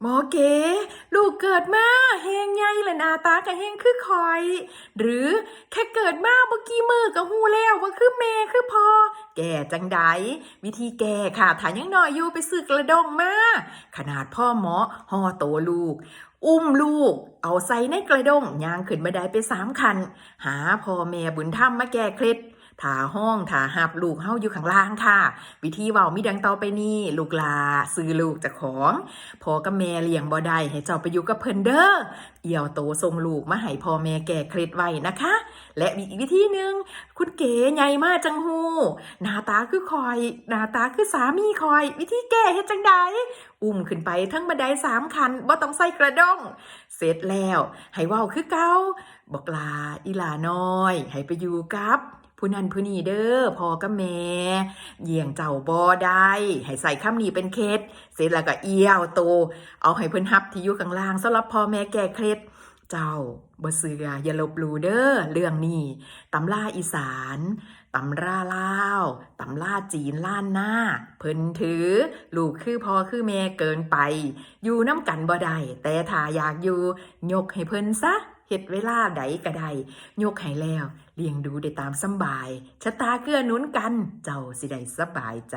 หมอเก๋ลูกเกิดมาเฮงใหญ่และหน้าตาก็เฮงคือคอย หรือแค่เกิดมาเมื่อกี้มือก็หูแล้วว่าคือแม่คือพอแก่จังใดวิธีแก่ค่ะถ้ายังน้อยอยู่ไปซื้อกระดองมาขนาดพ่อหมอห่อโตลูก อุ้มลูก เอาใส่ในกระดงย่างขึ้นมาได้ไปสามคัน หาพ่อแม่บุญธรรมมาแก้เคล็ด ถาห้องถาหับลูกเฮาอยู่ข้างล่างค่ะ วิธีเว้ามีดังต่อไปนี้ลูกลาซื้อลูกจากของพ่อกับแม่เลี้ยงบ่ได้ให้เจ้าไปอยู่กับเพิ่นเด้อเอี่ยวโตส่งลูกมาให้พ่อแม่แก่เคล็ดไว้นะคะ และมีอีกวิธีหนึ่งคุณเก๋ใหญ่มากจังหูหน้าตาคือคอยหน้าตาคือสามีคอย วิธีแก้เฮ็ดจังใดอุ้มขึ้นไปทั้งบันไดสามคันบ่ต้องใส่กระด้งเสร็จแล้ว ให้ว้าคือเก่าบอกลาอีหลาน้อย ให้ไปอยู่กับ ผู้นั้นผู้นี้เด้อพอกับแม่เยี่ยงเจ้าบ่ได้ให้ใส่คำนี้เป็นเคล็ดเสร็จแล้วก็เอี้ยวโต เอาให้เพิ่นฮับที่อยู่ข้างล่างสำหรับพ่อแม่แก่เคล็ดเจ้าบ่เสืออย่าลบลูเด้อเรื่องนี้ตำราอีสานตำราลาวตำราจีนล้านหน้า เพิ่นถือ ลูกคือพ่อคือแม่เกินไป อยู่น้ำกันบ่ได้แต่ถ้าอยากอยู่ ยกให้เพิ่นซะ เห็ดเวลาใดก็ได้ยกให้แล้วเลี้ยงดูได้ตามสบายชะตาเกื้อหนุนกัน เจ้าสิได้สบายใจ